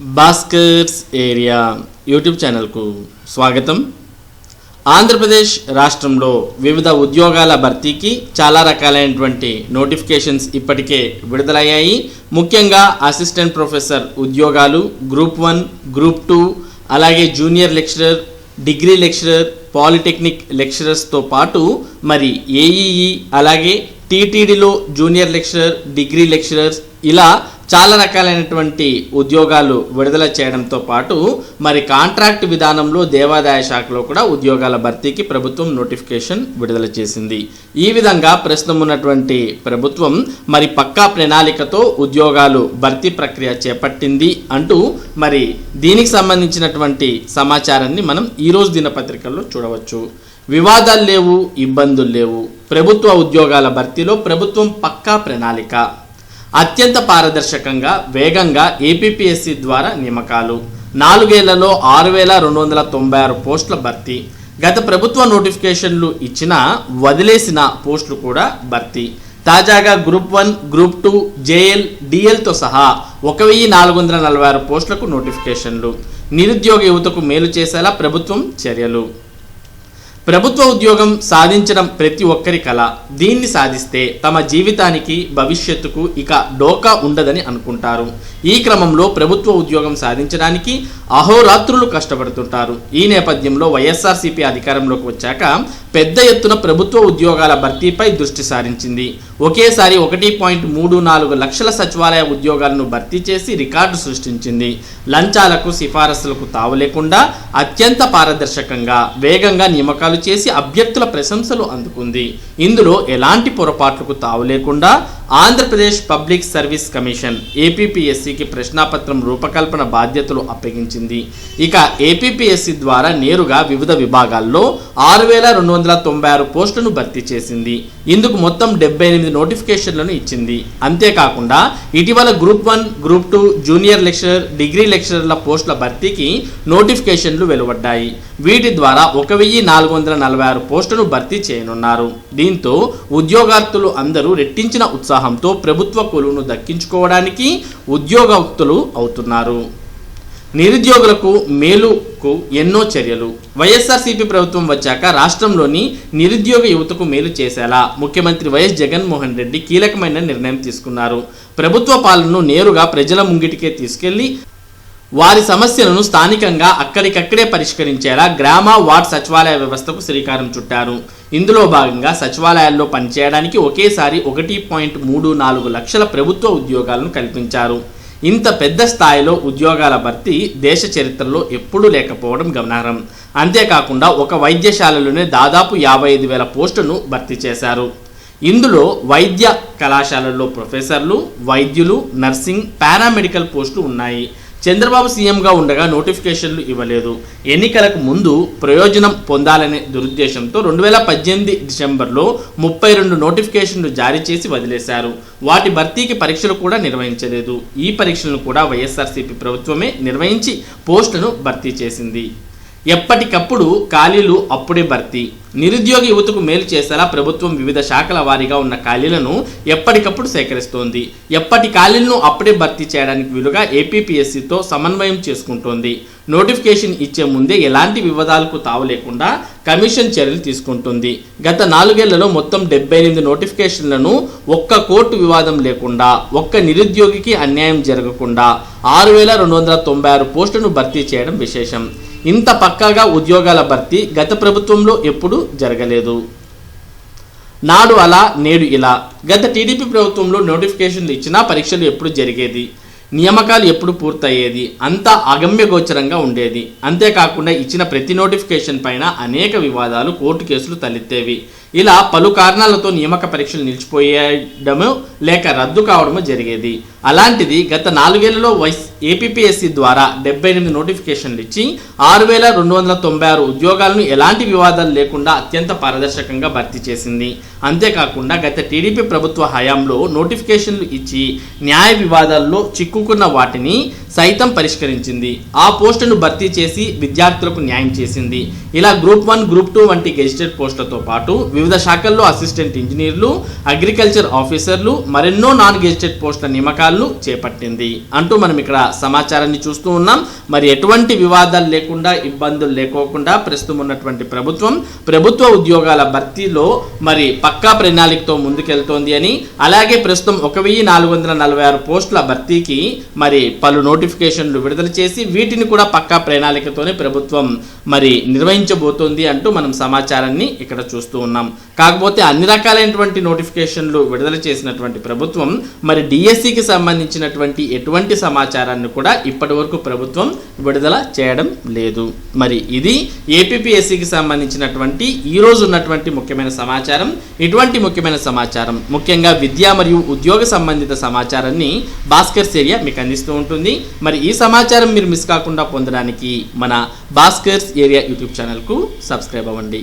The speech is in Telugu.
భాస్కర్స్ ఏరియా యూట్యూబ్ ఛానల్కు స్వాగతం. ఆంధ్రప్రదేశ్ రాష్ట్రంలో వివిధ ఉద్యోగాల భర్తీకి చాలా రకాలైనటువంటి నోటిఫికేషన్స్ ఇప్పటికే విడుదలయ్యాయి. ముఖ్యంగా అసిస్టెంట్ ప్రొఫెసర్ ఉద్యోగాలు గ్రూప్ వన్ గ్రూప్ టూ అలాగే junior lecturer degree lecturer polytechnic లెక్చరర్స్తో పాటు మరి ఏఈఈ అలాగే టీటీడీలో జూనియర్ లెక్చరర్ డిగ్రీ లెక్చరర్స్ ఇలా చాలా రకాలైనటువంటి ఉద్యోగాలు విడుదల చేయడంతో పాటు మరి కాంట్రాక్ట్ విధానంలో దేవాదాయ శాఖలో కూడా ఉద్యోగాల భర్తీకి ప్రభుత్వం నోటిఫికేషన్ విడుదల చేసింది. ఈ విధంగా ప్రస్తుతం ఉన్నటువంటి ప్రభుత్వం మరి పక్కా ప్రణాళికతో ఉద్యోగాలు భర్తీ ప్రక్రియ చేపట్టింది అంటూ మరి దీనికి సంబంధించినటువంటి సమాచారాన్ని మనం ఈరోజు దినపత్రికల్లో చూడవచ్చు. వివాదాలు లేవు ఇబ్బందులు లేవు. ప్రభుత్వ ఉద్యోగాల భర్తీలో ప్రభుత్వం పక్కా ప్రణాళిక. అత్యంత పారదర్శకంగా వేగంగా ఏపీపీఎస్సి ద్వారా నియమకాలు. నాలుగేళ్ళలో ఆరు వేల రెండు వందల తొంభై ఆరు పోస్టుల భర్తీ. గత ప్రభుత్వ నోటిఫికేషన్లు ఇచ్చిన వదిలేసిన పోస్టులు కూడా భర్తీ. తాజాగా group one group two JL డిఎల్తో సహా ఒక వెయ్యి నాలుగు వందల నలభై ఆరు పోస్టులకు నోటిఫికేషన్లు. నిరుద్యోగ యువతకు మేలు చేసేలా ప్రభుత్వం చర్యలు. ప్రభుత్వ ఉద్యోగం సాధించడం ప్రతి ఒక్కరి కళ దీన్ని సాధిస్తే తమ జీవితానికి భవిష్యత్తుకు ఇక డోకా ఉండదని అనుకుంటారు. ఈ క్రమంలో ప్రభుత్వ ఉద్యోగం సాధించడానికి అహోరాత్రులు కష్టపడుతుంటారు. ఈ నేపథ్యంలో వైఎస్ఆర్సీపీ అధికారంలోకి వచ్చాక పెద్ద ఎత్తున ప్రభుత్వ ఉద్యోగాల భర్తీపై దృష్టి సారించింది. ఒకేసారి ఒకటి పాయింట్ మూడు నాలుగు లక్షల సచివాలయ ఉద్యోగాలను భర్తీ చేసి రికార్డు సృష్టించింది. లంచాలకు సిఫారసులకు తావు లేకుండా అత్యంత పారదర్శకంగా వేగంగా నియామకాలు చేసి అభ్యర్థుల ప్రశంసలు అందుకుంది. ఇందులో ఎలాంటి పొరపాట్లకు తావు లేకుండా ఆంధ్రప్రదేశ్ పబ్లిక్ సర్వీస్ కమిషన్ ఏపీపీఎస్సికి ప్రశ్నాపత్రం రూపకల్పన బాధ్యతలు అప్పగించింది. ఇక ఏపీపీఎస్సి ద్వారా నేరుగా వివిధ విభాగాల్లో ఆరు వేల రెండు వందల తొంభై ఆరు పోస్టులను భర్తీ చేసింది. ఇందుకు మొత్తం డెబ్బై ఎనిమిది నోటిఫికేషన్లను ఇచ్చింది. అంతేకాకుండా ఇటీవల group one group two junior lecturer degree లెక్చరర్ల పోస్టుల భర్తీకి నోటిఫికేషన్లు వెలువడ్డాయి. వీటి ద్వారా ఒక వెయ్యి నాలుగు వందల నలభై ఆరు పోస్టును భర్తీ చేయనున్నారు. దీంతో ఉద్యోగార్థులు అందరూ రెట్టించిన ఉత్సాహంతో ప్రభుత్వ కొలువును దక్కించుకోవడానికి ఉద్యోగస్తులు అవుతున్నారు. నిరుద్యోగులకు మేలు యువతకు ఎన్నో చర్యలు. వైఎస్ఆర్సీపీ ప్రభుత్వం వచ్చాక రాష్ట్రంలోని నిరుద్యోగ యువతకు మేలు చేసేలా ముఖ్యమంత్రి వైఎస్ జగన్మోహన్ రెడ్డి కీలకమైన నిర్ణయం తీసుకున్నారు. ప్రభుత్వ పాలనను నేరుగా ప్రజల ముంగిటికే తీసుకెళ్ళి వారి సమస్యలను స్థానికంగా అక్కడికక్కడే పరిష్కరించేలా గ్రామ వార్డ్ సచివాలయ వ్యవస్థకు శ్రీకారం చుట్టారు. ఇందులో భాగంగా సచివాలయాల్లో పనిచేయడానికి ఒకేసారి ఒకటి పాయింట్ మూడు నాలుగు లక్షల ప్రభుత్వ ఉద్యోగాలను కల్పించారు. ఇంత పెద్ద స్థాయిలో ఉద్యోగాల భర్తీ దేశ చరిత్రలో ఎప్పుడూ లేకపోవడం గమనార్హం. అంతేకాకుండా ఒక వైద్యశాలలోనే దాదాపు యాభై ఐదు వేల పోస్టును భర్తీ చేశారు. ఇందులో వైద్య కళాశాలల్లో ప్రొఫెసర్లు వైద్యులు నర్సింగ్ పారామెడికల్ పోస్టులు ఉన్నాయి. చంద్రబాబు సీఎంగా ఉండగా నోటిఫికేషన్లు ఇవ్వలేదు. ఎన్నికలకు ముందు ప్రయోజనం పొందాలనే దురుద్దేశంతో రెండు వేల పద్దెనిమిది డిసెంబర్లో ముప్పై రెండు నోటిఫికేషన్లు జారీ చేసి వదిలేశారు. వాటి భర్తీకి పరీక్షలు కూడా నిర్వహించలేదు. ఈ పరీక్షలను కూడా వైఎస్ఆర్సీపీ ప్రభుత్వమే నిర్వహించి పోస్టును భర్తీ చేసింది. ఎప్పటికప్పుడు ఖాళీలు అప్పుడే భర్తీ. నిరుద్యోగ యువతకు మేలు చేసేలా ప్రభుత్వం వివిధ శాఖల వారీగా ఉన్న ఖాళీలను ఎప్పటికప్పుడు సేకరిస్తోంది. ఎప్పటి ఖాళీలను అప్పుడే భర్తీ చేయడానికి వీలుగా ఏపీపీఎస్సీతో సమన్వయం చేసుకుంటోంది. నోటిఫికేషన్ ఇచ్చే ముందే ఎలాంటి వివాదాలకు తావు లేకుండా కమిషన్ చర్యలు తీసుకుంటుంది. గత నాలుగేళ్ళలో మొత్తం డెబ్బై ఎనిమిది నోటిఫికేషన్లను ఒక్క కోర్టు వివాదం లేకుండా ఒక్క నిరుద్యోగికి అన్యాయం జరగకుండా ఆరు వేల రెండు వందల తొంభై ఆరు పోస్టును భర్తీ చేయడం విశేషం. ఇంత పక్కాగా ఉద్యోగాల భర్తీ గత ప్రభుత్వంలో ఎప్పుడూ జరగలేదు. నాడు అలా నేడు ఇలా. గత టీడీపీ ప్రభుత్వంలో నోటిఫికేషన్లు ఇచ్చినా పరీక్షలు ఎప్పుడు జరిగేది? నియామకాలు ఎప్పుడు పూర్తయ్యేది? అంతా అగమ్యగోచరంగా ఉండేది. అంతేకాకుండా ఇచ్చిన ప్రతి నోటిఫికేషన్ పైన అనేక వివాదాలు కోర్టు కేసులు తలెత్తేవి. ఇలా పలు కారణాలతో నియామక పరీక్షలు నిలిచిపోయడము లేక రద్దు కావడము జరిగేది. అలాంటిది గత నాలుగేళ్ళలో వైస్ ఏపీఎస్సి ద్వారా డెబ్బై ఎనిమిది నోటిఫికేషన్లు ఇచ్చి ఆరు వేల రెండు వందల తొంభై ఆరు ఉద్యోగాలను ఎలాంటి వివాదాలు లేకుండా అత్యంత పారదర్శకంగా భర్తీ చేసింది. అంతేకాకుండా గత టీడీపీ ప్రభుత్వ హయాంలో నోటిఫికేషన్లు ఇచ్చి న్యాయ వివాదాల్లో చిక్కుకున్న వాటిని సైతం పరిష్కరించింది. ఆ పోస్టును భర్తీ చేసి విద్యార్థులకు న్యాయం చేసింది. ఇలా గ్రూప్ వన్ గ్రూప్ టూ వంటి గెజిటెడ్ పోస్టులతో పాటు వివిధ శాఖల్లో అసిస్టెంట్ ఇంజనీర్లు అగ్రికల్చర్ ఆఫీసర్లు మరెన్నో నాన్ గెజిటెడ్ పోస్టుల నియమకాలను చేపట్టింది. అంటూ మనం ఇక్కడ సమాచారాన్ని చూస్తూ ఉన్నాం. మరి ఎటువంటి వివాదాలు లేకుండా ఇబ్బందులు లేకోకుండా ప్రస్తుతం ఉన్నటువంటి ప్రభుత్వం ప్రభుత్వ ఉద్యోగాల భర్తీలో మరి పక్కా ప్రణాళికతో ముందుకెళ్తోంది అని అలాగే ప్రస్తుతం ఒక వెయ్యి నాలుగు వందల నలభై ఆరు పోస్టుల భర్తీకి మరి పలు నోటిఫికేషన్లు విడుదల చేసి వీటిని కూడా పక్కా ప్రణాళికతోనే ప్రభుత్వం మరి నిర్వహించబోతోంది అంటూ మనం సమాచారాన్ని ఇక్కడ చూస్తూ ఉన్నాం. కాకపోతే అన్ని రకాలైనటువంటి నోటిఫికేషన్లు విడుదల చేసినటువంటి ప్రభుత్వం మరి డిఎస్సికి సంబంధించినటువంటి ఎటువంటి సమాచారాన్ని కూడా ఇప్పటి వరకు ప్రభుత్వం విడుదల చేయడం లేదు. మరి ఇది ఏపీపీఎస్సికి సంబంధించినటువంటి ఈ రోజు ఉన్నటువంటి ముఖ్యమైన సమాచారం. ఇటువంటి ముఖ్యమైన సమాచారం ముఖ్యంగా విద్య మరియు ఉద్యోగ సంబంధిత సమాచారాన్ని భాస్కర్స్ ఏరియా మీకు అందిస్తూ ఉంటుంది. మరి ఈ సమాచారం మీరు మిస్ కాకుండా పొందడానికి మన భాస్కర్స్ ఏరియా యూట్యూబ్ ఛానల్కు సబ్స్క్రైబ్ అవ్వండి.